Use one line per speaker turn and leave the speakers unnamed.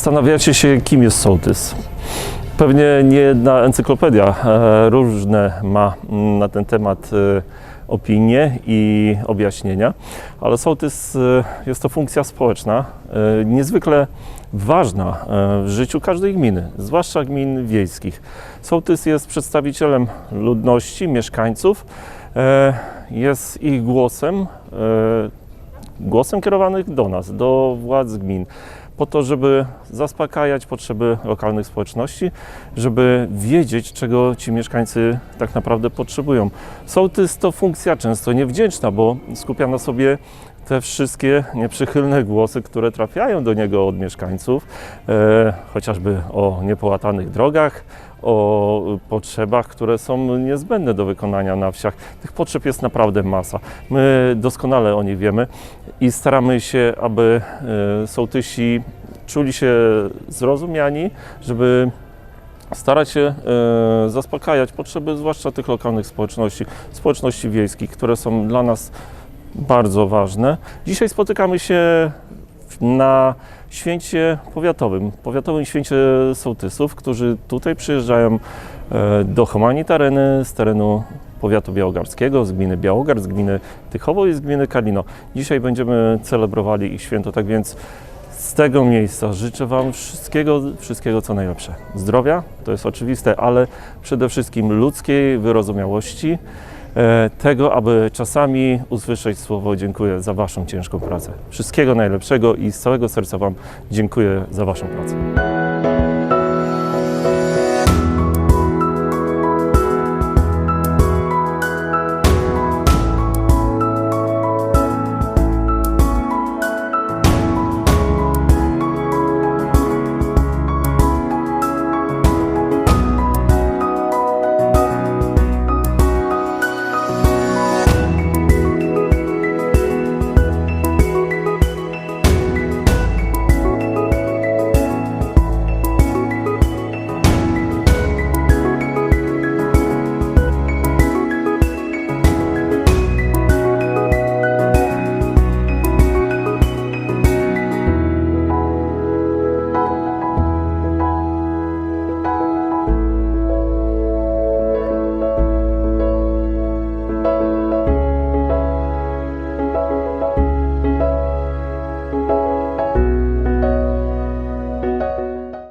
Zastanawiacie się, kim jest sołtys. Pewnie nie jedna encyklopedia e, różne ma mm, na ten temat e, opinie i objaśnienia, ale sołtys e, jest to funkcja społeczna, niezwykle ważna w życiu każdej gminy, zwłaszcza gmin wiejskich. Sołtys jest przedstawicielem ludności, mieszkańców, jest ich głosem, głosem kierowanych do nas, do władz gmin, po to, żeby zaspokajać potrzeby lokalnych społeczności, żeby wiedzieć, czego ci mieszkańcy tak naprawdę potrzebują. Sołtys to funkcja często niewdzięczna, bo skupia na sobie te wszystkie nieprzychylne głosy, które trafiają do niego od mieszkańców, e, chociażby o niepołatanych drogach, o potrzebach, które są niezbędne do wykonania na wsiach. Tych potrzeb jest naprawdę masa. My doskonale o nich wiemy i staramy się, aby e, sołtysi czuli się zrozumiani, żeby starać się e, zaspokajać potrzeby, zwłaszcza tych lokalnych społeczności, społeczności wiejskich, które są dla nas bardzo ważne. Dzisiaj spotykamy się na święcie powiatowym, powiatowym święcie sołtysów, którzy tutaj przyjeżdżają e, do Humanitareny z terenu powiatu białogardzkiego, z gminy Białogard, z gminy Tychowo i z gminy Kalino. Dzisiaj będziemy celebrowali ich święto, tak więc z tego miejsca życzę Wam wszystkiego, wszystkiego co najlepsze. Zdrowia, to jest oczywiste, ale przede wszystkim ludzkiej wyrozumiałości, tego, aby czasami usłyszeć słowo dziękuję za Waszą ciężką pracę. Wszystkiego najlepszego i z całego serca Wam dziękuję za Waszą pracę.